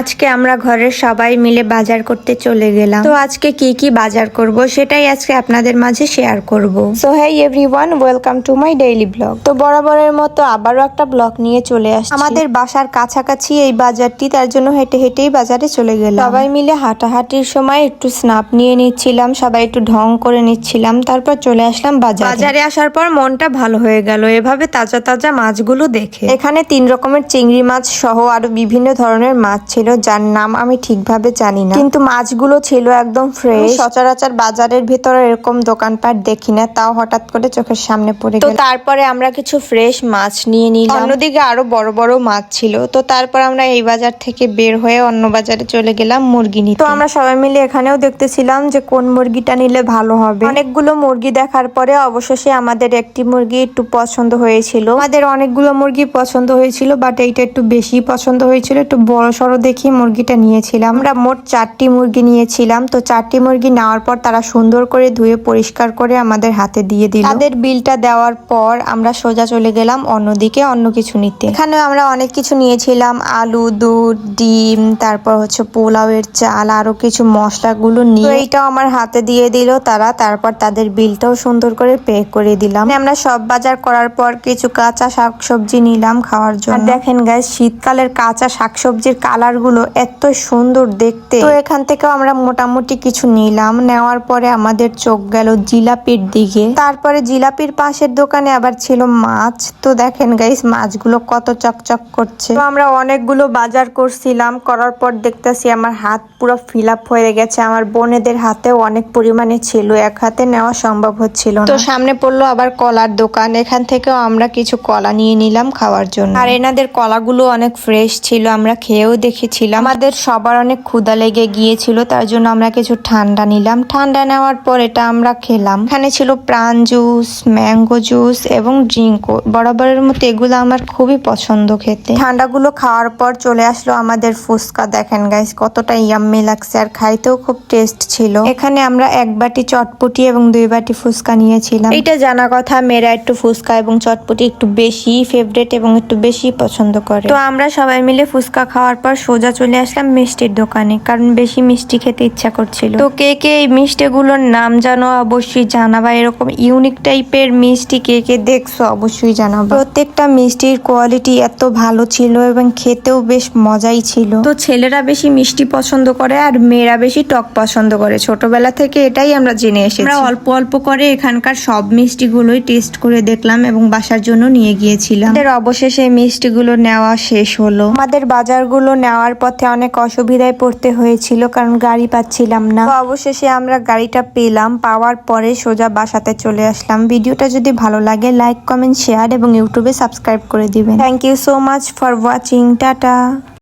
আজকে আমরা ঘরের সবাই মিলে বাজার করতে চলে গেলাম। তো আজকে কি কি বাজার করব সেটাই আজকে আপনাদের মাঝে শেয়ার করব। So hi everyone welcome to my daily blog তো বরাবরের মতো আবারও একটা ব্লগ নিয়ে চলে আসছি। আমাদের বাসার কাছাকাছি এই বাজারটি তার জন্য হেঁটে হেঁটেই বাজারে চলে গেলাম। সবাই মিলে হাঁটাহাঁটির সময় একটু স্নাপ নিয়ে নিচ্ছিলাম সবাই একটু ঢং করে নিচ্ছিলাম তারপর চলে আসলাম বাজারে। বাজারে আসার পর মনটা ভালো হয়ে গেল এভাবে তাজা তাজা মাছগুলো দেখে। এখানে তিন রকমের চিংড়ি মাছ সহ আরও বিভিন্ন ধরনের মাছ ছিল। যার নাম আমি ঠিকভাবে জানি না। কিন্তু মাছগুলো ছিল একদম ফ্রেশ সচরাচর বাজারের ভিতরে এরকম দোকানপাট দেখি না তাও হঠাৎ করে চোখের সামনে পড়ে তো তারপরে আমরা কিছু ফ্রেশ মাছ নিয়ে নিলাম। অন্যদিকে আরও বড় বড় মাছ ছিল। তো তারপর আমরা এই বাজার থেকে বের হয়ে অন্য বাজারে চলে গেলাম মুরগি নিতে। তো আমরা সবাই মিলে এখানেও দেখতেছিলাম যে কোন মুরগিটা নিলে ভালো হবে। অনেকগুলো মুরগি দেখার পরে অবশেষে আমাদের একটি মুরগি একটু পছন্দ হয়েছিল। আমাদের অনেকগুলো মুরগি পছন্দ হয়েছিল বাট এইটা একটু বেশি পছন্দ হয়েছিল একটু বড় সড়ো দেখি মুরগিটা নিয়েছিলাম। আমরা মোট চারটি মুরগি নিয়েছিলাম। তো চারটি মুরগি নেওয়ার পর তারা সুন্দর করে ধুয়ে পরিষ্কার করে আমাদের হাতে দিয়ে দিল। তাদের বিলটা দেওয়ার পর আমরা সোজা চলে গেলাম অন্যদিকে অন্য কিছু নিতে। এখানে আমরা অনেক কিছু নিয়েছিলাম। আলু, দুধ, ডিম, তারপর হচ্ছে পোলাওয়ের চাল, আরও কিছু মশলাগুলো নিয়ে। এইটাও আমার হাতে দিয়ে দিল তারা। তারপর তাদের বিলটাও সুন্দর করে পে করে দিলাম। আমরা সব বাজার করার পর কিছু কাঁচা শাকসবজি নিলাম খাওয়ার জন্য। দেখেন গাইস শীতকালের কাঁচা শাকসবজির কালার গুলো এত সুন্দর দেখতে। তো এখান থেকেও আমরা মোটামুটি কিছু নিলাম। নেওয়ার পরে আমাদের চোখ গেল জিলাপির দিকে। তারপরে জিলাপির পাশের দোকানে আবার ছিল মাছ। তো দেখেন গাইস মাছগুলো কত চকচক করছে। তো আমরা অনেকগুলো বাজার করছিলাম। করার পর দেখতেছি আমার হাত পুরো ফিল হয়ে গেছে। আমার বোনেদের হাতেও অনেক পরিমাণে ছিল। এক হাতে নেওয়া সম্ভব হচ্ছিল তো সামনে পড়ল আবার কলার দোকান। এখান থেকেও আমরা কিছু কলা নিয়ে নিলাম খাওয়ার জন্য। আর এনাদের কলাগুলো অনেক ফ্রেশ ছিল। আমরা খেয়েও দেখেছিলাম আমাদের সবার অনেক ক্ষুধা লেগে গিয়েছিল, তার জন্য আমরা কিছু ঠান্ডা নিলাম। ঠান্ডা নেওয়ার পর এটা আমরা খেলাম। এখানে ছিল প্রাণ জুস, ম্যাঙ্গো জুস এবং ড্রিঙ্কও বরাবরের মতো এগুলো আমার খুবই পছন্দ খেতে। ঠান্ডাগুলো খাওয়ার পর চলে আসলো আমাদের ফুচকা। দেখেন গাইস কতটা ইয়াম্মি লাগছে আর খাইতেও খুব টেস্ট ছিল। এখানে আমরা এক বাটি চটপটি এবং দুই বাটি ফুচকা নিয়েছিলাম। এটা জানা কথা, মেয়েরা একটু ফুচকা এবং চটপটি একটু বেশি ফেভারেট এবং একটু বেশি পছন্দ করে। তো আমরা সবাই মিলে ফুচকা খাওয়ার পর সোজা চলে আসলাম মিষ্টির দোকানে কারণ বেশি মিষ্টি খেতে ইচ্ছা করছিল। তো কে কে এই মিষ্টিগুলোর নাম জানো? অবশ্যই জানাবা। এরকম ইউনিক টাইপের মিষ্টি কে কে দেখছ অবশ্যই জানাবা। প্রত্যেকটা মিষ্টির কোয়ালিটি এত ভালো ছিল এবং খেতেও বেশ মজাই ছিল। তো ছেলেরা বেশি মিষ্টি পছন্দ করে আর মেয়েরা বেশি টক পছন্দ করে। ছোটবেলা থেকে এটাই আমরা জেনে এসেছি। আমরা অল্প অল্প করে এখানকার সব মিষ্টিগুলোই টেস্ট করে দেখলাম এবং বাসার জন্য নিয়ে গিয়েছিলাম। অবশেষে মিষ্টিগুলো নেওয়া শেষ হলো। আমাদের বাজারগুলো নেওয়ার পথে অনেক অসুবিধায় পড়তে হয়েছিল, কারণ গাড়ি পাচ্ছিলাম না। অবশেষে আমরা গাড়িটা পেলাম, পাওয়ার পরে সোজা বাসাতে চলে আসলাম। ভিডিওটা যদি ভালো লাগে লাইক কমেন্ট শেয়ার এবং ইউটিউবে সাবস্ক্রাইব করে দিবেন। Thank you so much for watching tata.